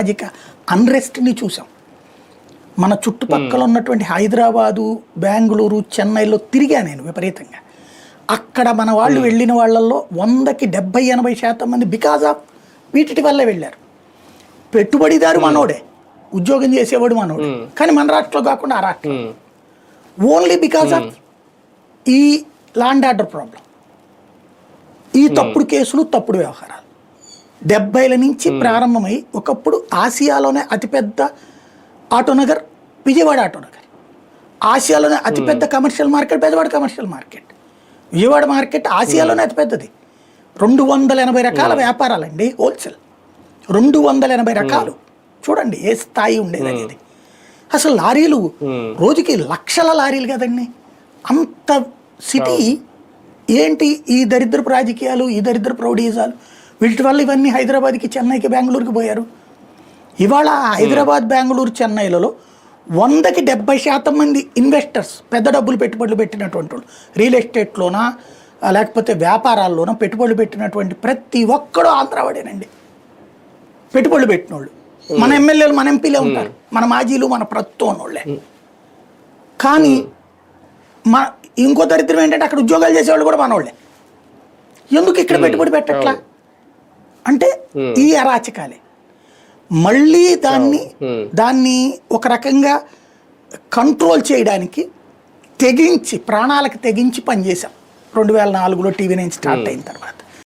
సామాజిక అన్రెస్ట్ని చూసాం మన చుట్టుపక్కల ఉన్నటువంటి హైదరాబాదు బెంగళూరు చెన్నైలో తిరిగా నేను విపరీతంగా. అక్కడ మన వాళ్ళు వెళ్ళిన వాళ్ళల్లో వందకి డెబ్బై ఎనభై శాతం మంది బికాజ్ ఆఫ్ వీటి వల్లే వెళ్ళారు. పెట్టుబడిదారు మనోడే. ఉద్యోగం చేసేవాడు మనోడే. కానీ మన రాష్ట్రంలో కాకుండా ఆ రాష్ట్రం. ఓన్లీ బికాజ్ ఆఫ్ ఈ ల్యాండ్ ఆర్డర్ ప్రాబ్లం ఈ తప్పుడు కేసులు తప్పుడు వ్యవహారాలు. డెబ్బైల నుంచి ప్రారంభమై ఒకప్పుడు ఆసియాలోనే అతిపెద్ద ఆటోనగర్ విజయవాడ ఆటోనగర్. ఆసియాలోనే అతిపెద్ద కమర్షియల్ మార్కెట్ పెద్దవాడ కమర్షియల్ మార్కెట్ విజయవాడ మార్కెట్ ఆసియాలోనే అతిపెద్దది. రెండు వందల ఎనభై రకాల వ్యాపారాలండి హోల్సేల్ రెండు వందల ఎనభై రకాలు. చూడండి ఏ స్థాయి ఉండేది అనేది. అసలు లారీలు రోజుకి లక్షల లారీలు కదండి. అంత సిటీ ఏంటి ఈ దరిద్రపు రాజకీయాలు ఈ దరిద్రపు రౌడీజాలు? వీటి వల్ల ఇవన్నీ హైదరాబాద్కి చెన్నైకి బెంగళూరుకి పోయారు. ఇవాళ హైదరాబాద్ బెంగళూరు చెన్నైలలో వందకి డెబ్బై శాతం మంది ఇన్వెస్టర్స్ పెద్ద డబ్బులు పెట్టుబడులు పెట్టినటువంటి వాళ్ళు. రియల్ ఎస్టేట్లోనా లేకపోతే వ్యాపారాల్లోనో పెట్టుబడులు పెట్టినటువంటి ప్రతి ఒక్కడు ఆంధ్రవాడేనండి పెట్టుబడులు పెట్టిన వాళ్ళు మన ఎమ్మెల్యేలు మన ఎంపీలే ఉంటారు. మన మాజీలు మన ప్రస్తుతం ఉన్నోళ్ళే. కానీ మా ఇంకో దరిద్రం ఏంటంటే అక్కడ ఉద్యోగాలు చేసేవాళ్ళు కూడా మనోళ్ళే. ఎందుకు ఇక్కడ పెట్టుబడి పెట్టట్లా? అంటే ఈ అరాచకాలే. మళ్ళీ దాన్ని Hmm. దాన్ని ఒక రకంగా కంట్రోల్ చేయడానికి తెగించి ప్రాణాలకు తెగించి పనిచేసాం రెండు వేల నాలుగులో టీవీ నైన్ స్టార్ట్ అయిన తర్వాత.